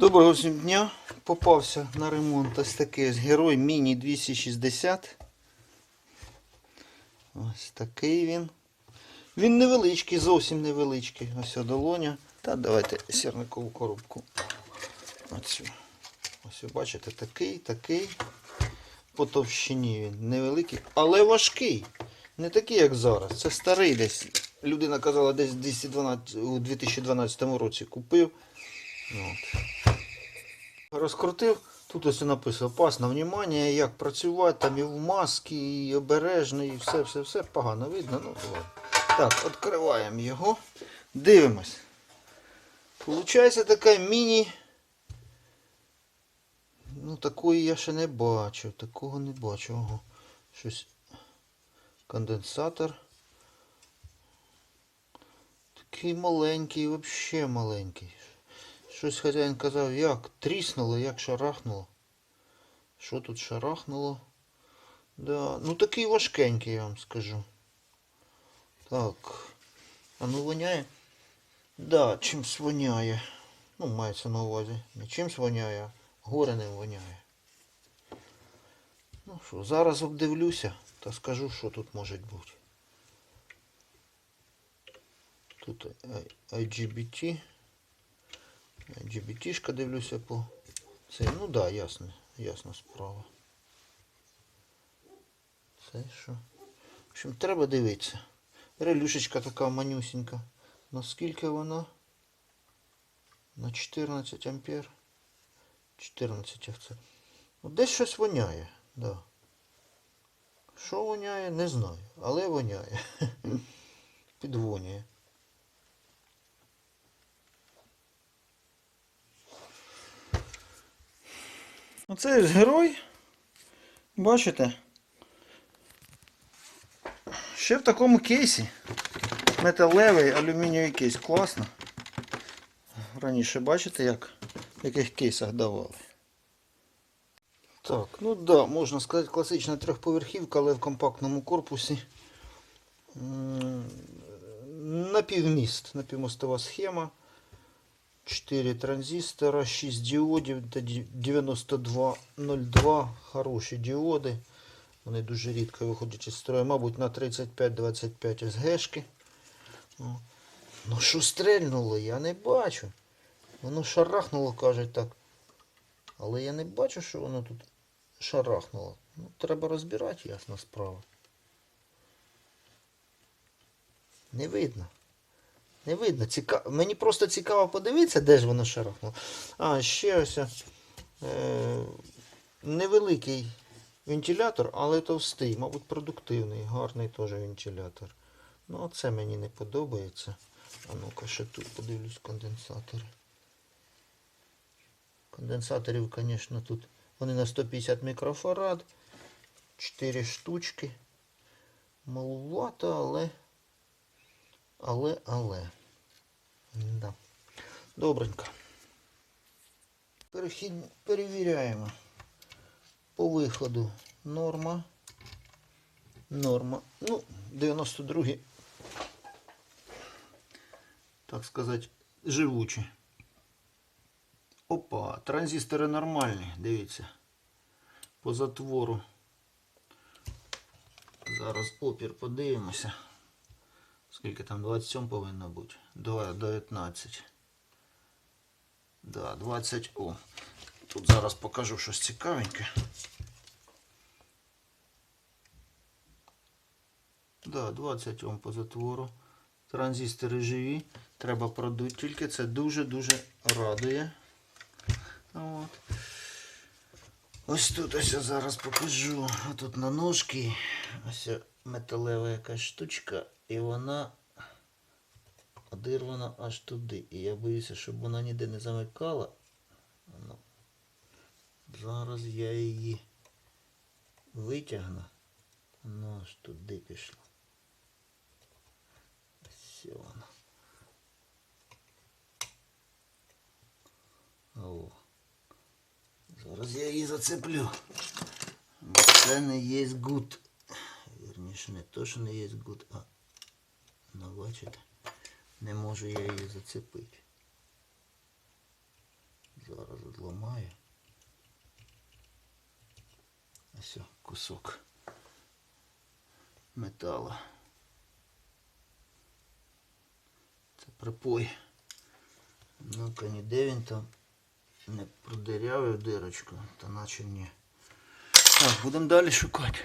Доброго всім дня. Попався на ремонт ось такий герой Міні 260. Ось такий він. Він невеличкий, зовсім невеличкий. Ось о, долоня. Та давайте сірникову коробку. Оцю. Ось бачите, такий, такий. По товщині він невеликий, але важкий. Не такий, як зараз. Це старий десь. Людина казала, десь 212, у 2012 році купив. От. Розкрутив. Тут ось написано пас на внимання, як працювати, там і в маски, і обережно, і все, все, все погано видно. Ну, ладно. Так, відкриваємо його. Дивимось. Получається така міні. Ну, такої я ще не бачив. Такого не бачив. Ого. Щось. Конденсатор. Такий маленький, взагалі маленький. Щось хазяїн казав, як тріснуло, як шарахнуло. Що тут шарахнуло? Да, ну такий важкенький, я вам скажу. Так. А ну воняє? Да, чимсь воняє. Ну, мається на увазі. Не чимсь воняє, а гореним воняє. Ну що, зараз обдивлюся та скажу, що тут може бути. Тут IGBT. GBT-шка дивлюся по цей. Ну да, ясно, ясна справа. Це що? В общем, треба дивитися. Релюшечка така манюсенька. Наскільки вона? На 14 ампер. 14 це. Ну, десь щось воняє, да. Що воняє, не знаю, але воняє. Підвонює. Оце ось герой. Бачите? Ще в такому кейсі. Металевий алюмінієвий кейс. Класно. Раніше бачите, як в яких кейсах давали. Так, ну да, можна сказати, класична трьохповерхівка, але в компактному корпусі. Напівміст, напівмостова схема. 4 транзистора, 6 діодів 9202. Хороші діоди. Вони дуже рідко виходять із строю. Мабуть, на 35-25 СГшки. Ну що стрельнуло, я не бачу. Воно шарахнуло, кажуть так. Але я не бачу, що воно тут шарахнуло. Ну, треба розбирати, ясна справа. Не видно. Не видно. Ціка... Мені просто цікаво подивитися, де ж воно шарахнуло. А, ще ось е... невеликий вентилятор, але товстий, мабуть, продуктивний, гарний теж вентилятор. Ну, це мені не подобається. А ну-ка, ще тут подивлюсь конденсатори. Конденсаторів, звісно, тут вони на 150 мікрофарад. 4 штучки. Малувато, але. Але, але. Да. Добренько. Перехід перевіряємо. По виходу норма. Норма. Ну, 92 так сказати, живучі. Опа, транзистори нормальні, дивіться. По затвору. Зараз опір подивимося. Скільки там 27 повинно бути? Два- 19. Да, 20 О. Тут зараз покажу щось цікавеньке. Да, 20 Ом по затвору. Транзистори живі. Треба продути. Тільки це дуже-дуже радує. От. Ось тут ось я зараз покажу. А тут на ножки. Ось металева якась штучка. І вона одирвана аж туди. І я боюся, щоб вона ніде не замикала. Ну, зараз я її витягну. Ну аж туди пішла. Ось вона. О. Зараз я її зацеплю. Це не є гуд. Вірніше, не то, що не є гуд, а бачите, не можу я її зацепити. Зараз. Відламаю. Ось кусок металу. Це припой. Ну-ка, ніде він там не продирявив дирочку, та наче ні. Так, будемо далі шукати.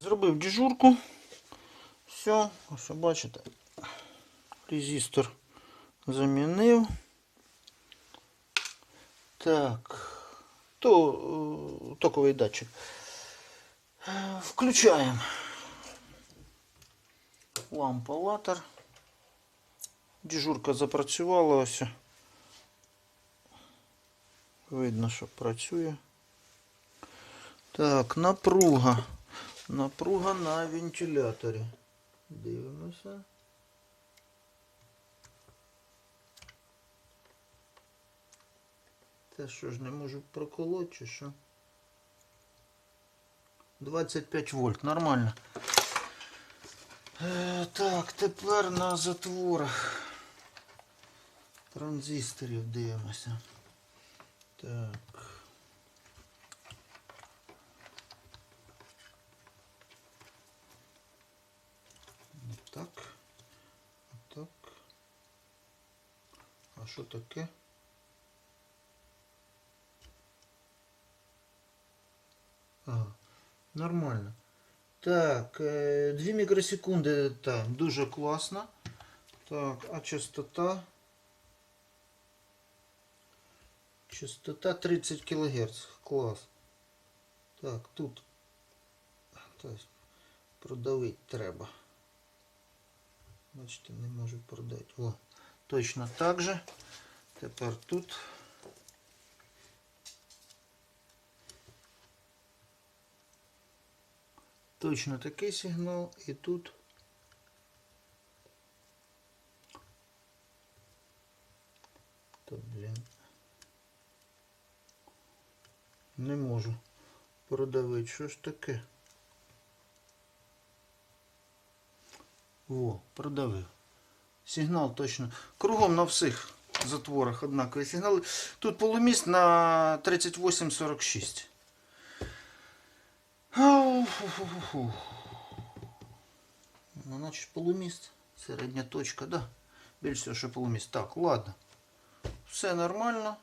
Зробив дежурку. Все, ось бачите. Резистор замінив. Так. То е, токовий датчик. Включаємо. Лампа латер. Дежурка запрацювала ось. Видно, що працює. Так, напруга. Напруга на вентиляторі. Дивимося. Те що ж не можу проколоти чи що? 25 вольт, нормально. Е, так, тепер на затворах транзисторів дивимося. Так. Так. Так. А що таке? Ага, нормально. Так, 2 мікросекунди там дуже класно. Так, а частота? Частота 30 кГц. Клас. Так, тут. Так, продавити треба. Бачите, не можу продати. О, точно так же. Тепер тут. Точно такий сигнал і тут. Та, блін. Не можу продавити. Що ж таке? Во, продавив. Сигнал точно. Кругом на всіх затворах однакові сигнали. Тут полуміст на 3846. Ау. Ну, значить, полуміст. Середня точка, да. Більш всього, що полуміст. Так, ладно. Все нормально.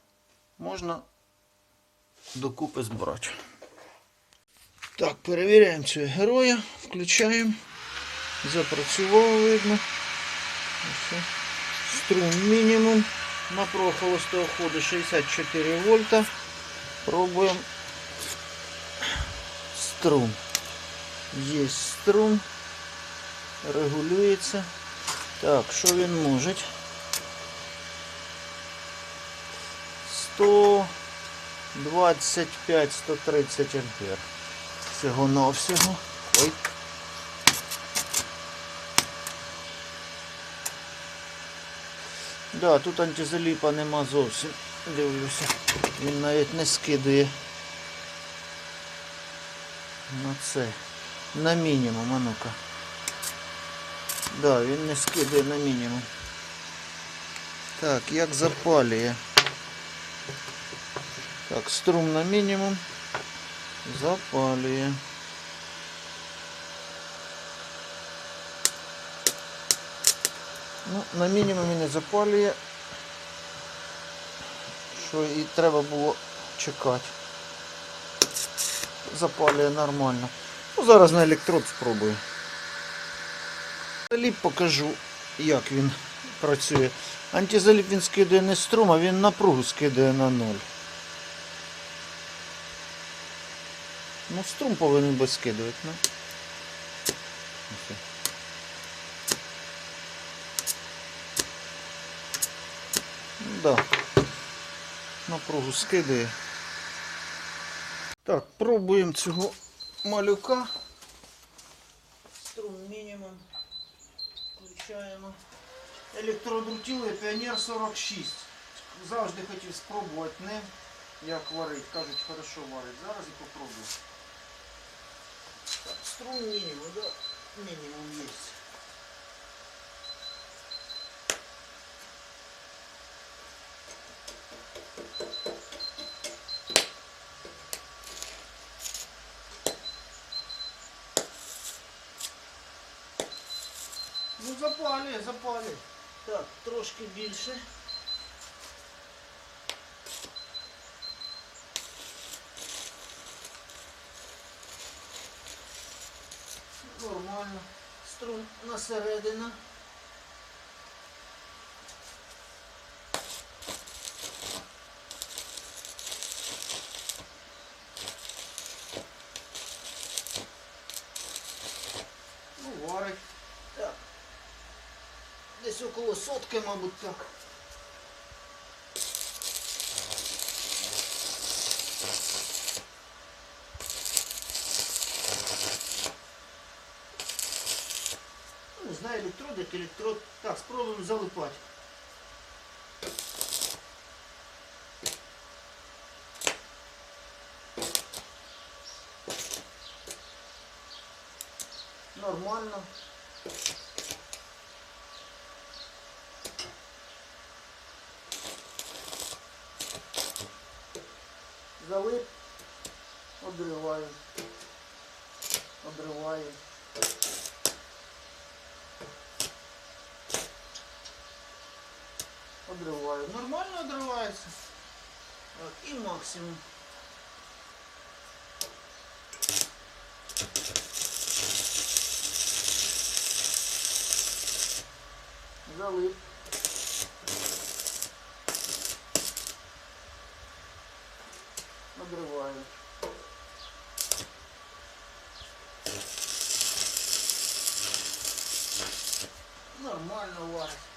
Можна докупи збирати. Так, перевіряємо цього героя. Включаємо. Запрацював, видно. Струм мінімум. Напруга холостого ходу 64 вольта. Пробуємо струм. Є струм. Регулюється. Так, що він може? 125-130 ампер. Всього навсього. Ой. Да, тут антизаліпа нема зовсім. Дивлюся. Він навіть не скидує на це. На мінімум, а ну-ка. Да, він не скидує на мінімум. Так, як запалює. Так, струм на мінімум. Запалює. Ну, на мінімумі не запалює. Що і треба було чекати. Запалює нормально. Ну, зараз на електрод спробую. Антизаліп покажу, як він працює. Антизаліп він скидає не струм, а він напругу скидає на ноль. Ну, струм повинен би скидувати, ну. Да. Напругу скидає. Так, пробуємо цього малюка. Струм мінімум. Включаємо. Електродруттілий Піонер 46. Завжди хотів спробувати ним, як варить. Кажуть, хорошо варить. Зараз і попробую. Так, струм мінімум, да? Мінімум є. Запалює, запалює. Так, трошки більше. Нормально. Струм на середину. Ну, варить. Десь около сотки, мабуть, так. Ну, Не знаю, електродик, електрод. Так, спробуємо залипати. Нормально. Залип, обриваю, обриваю. Обриваю. Нормально обривається. Так, і максимум. Залип. Обриваю. Нормально варить.